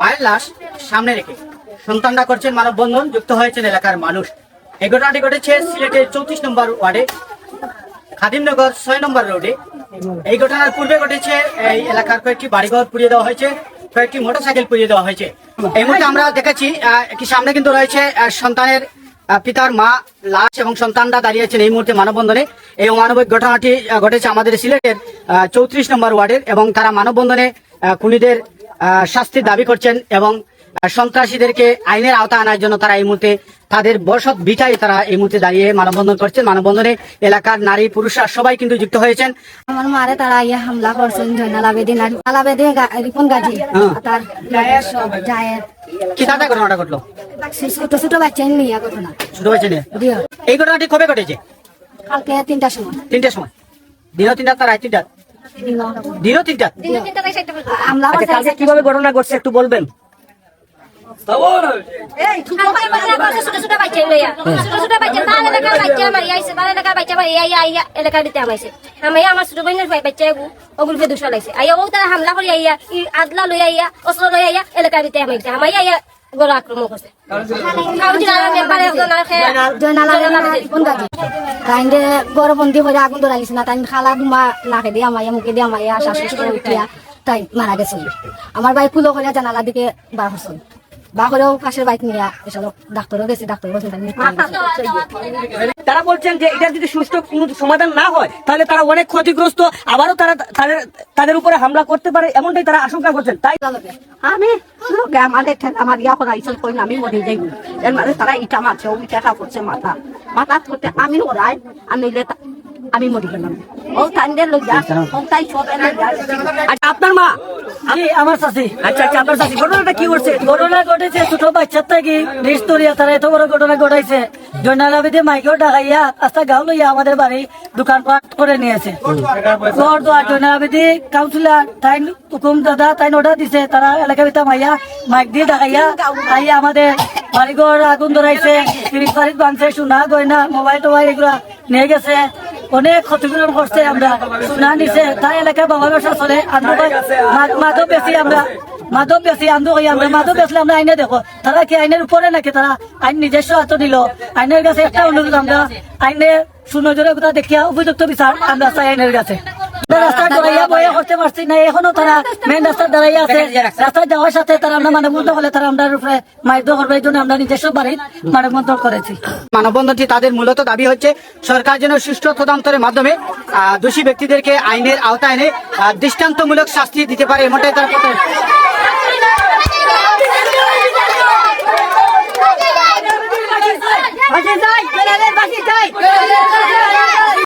মায়ের লাশ সামনে রেখে সন্তানরা করছেন মানববন্ধন, যুক্ত হয়েছেন এলাকার মানুষ। এই ঘটনাটি ঘটেছে সিলেটের চৌত্রিশ নম্বর ওয়ার্ডে, খাদিমনগর ছয় নম্বর রোডে। এই ঘটনার পূর্বে ঘটেছে, এই এলাকার কয়েকটি বাড়িঘর পুড়িয়ে দেওয়া হয়েছে, কয়েকটি মোটরসাইকেল পুড়িয়ে দেওয়া হয়েছে। এই মুহূর্তে আমরা দেখেছি কি সামনে কিন্তু রয়েছে সন্তানের পিতার মা, লাশ এবং সন্তানরা দাঁড়িয়েছেন এই মুহূর্তে মানববন্ধনে। এই মানবিক ঘটনাটি ঘটেছে আমাদের সিলেটের চৌত্রিশ নম্বর ওয়ার্ডের এবং তারা মানববন্ধনে খুনিদের শাস্তির দাবি করছেন এবং সন্ত্রাসীদেরকে আইনের আওতা আনার জন্য তারা এই মুহূর্তে তাদের বসত ভিটায় তারা এই মুহূর্তে দাঁড়িয়ে মানববন্ধন করছেন। মানববন্ধনে এলাকার নারী পুরুষরা সবাই কিন্তু যুক্ত হয়েছেন। আমার মারে তারা ইয়ে হামলা করছেন জয়নাল আবেদিন রিপন গাজী হ্যাঁ। তার জায়ের কি তাদের ঘটনাটা ঘটলো? ছোট ছোট বাচ্চা নিয়ে ঘটনা। ছোট হয়েছে নিয়ে? এই ঘটনাটি কবে ঘটেছে? কালকে তিনটার সময়। তিনটার সময়। দিনও তিনটা তার রাত তিনটা দিনও তিনটা আচ্ছা কীভাবে ঘটনা ঘটছে একটু বলবেন? আমার ছোট বোনের বাচ্চা ওগুলোকে দুশো লাইছে আইয়া ও তারা হামলা করে আইয়া আদলা লই আইয়া অস্ত্র লই এলাকার আমাইছে গলা আক্রমণ করছে। তাইন্দে গরবন্দি করে আগুন ধরাইছে না তাই খালা দুমা নাকে দিয়ে আমাইয়া মুখে দিয়ে আমাইয়া শাশুড়ি উঠিয়া তাই মারা গেছিল আমার ভাই ফুলো করে জানালা দিকে বার হচ্ছিল তারা বলছেন যে এটা যদি সুষ্ঠু সমাধান না হয়, তাহলে তারা অনেক ক্ষতিগ্রস্ত, আবারও তারা তাদের উপরে হামলা করতে পারে, এমনটাই তারা আশঙ্কা করছেন। তাই আমি যাই মানে তারা ইটা মারছে মাথা। মাথা করতে আমি মরে গেলাম। আচ্ছা আপনার মা আমি আমার আচ্ছা আচ্ছা আপনার শাশি ঘটনাটা কি করছে ঘটনা ঘটেছে ছোট বাচ্চার থেকে। রিস্তরিয়া তারা এত বড় ঘটনা ঘটাইছে। জয়নাল আবেদে মাইকেও ডাকাইয়া আস্তা গাও লইয়া আমাদের বাড়ি দোকানপাট করে নিয়েছে। ঘর দোয়ার জয়নাল আবেদি কাউন্সিলর তাই হুকুম দাদা তাই অর্ডার দিছে। তারা এলাকা ভিতরে মাইয়া মাইক দিয়ে ডাকাইয়া আইয়া আমাদের বাড়িঘর আগুন ধরাইছে। সোনা গয়না মোবাইল টোবাইল এগুলা নিয়ে গেছে। অনেক ক্ষতিপূরণ করছে আমরা। সোনা নিছে, তাই এলাকায় বাবা ব্যবসা চলে। মাদক বেশি আমরা মাদক বেশি আন্দো হই আমরা। মাদক বেশলে আমরা আইনে দেখো। তারা কি আইনের উপরে নাকি? তারা আইন নিজস্ব হাত দিল আইনের কাছে একটা অনুরোধ আমরা। আইনে সুনজরের কথা দেখিয়া উপযুক্ত বিচার আমরা চাই আইনের কাছে। রাস্তা দাঁড়াইয়া বয়ে করতে পারছি না। এখনও তারা মেন রাস্তা দাঁড়াইয়া আছে। রাস্তা যাওয়ার সাথে তারা আমরা মানে বন্ধ হলে তারা আমরা উপরে মাইদ্য করবার জন্য আমরা নিজস্ব বাড়ির মানে করেছি। মানববন্ধনটি তাদের মূলত দাবি হচ্ছে সরকার যেন সুষ্ঠু তদন্তের মাধ্যমে আহ, দোষী ব্যক্তিদেরকে আইনের আওতায় এনে দৃষ্টান্তমূলক শাস্তি দিতে পারে এমনটাই তারা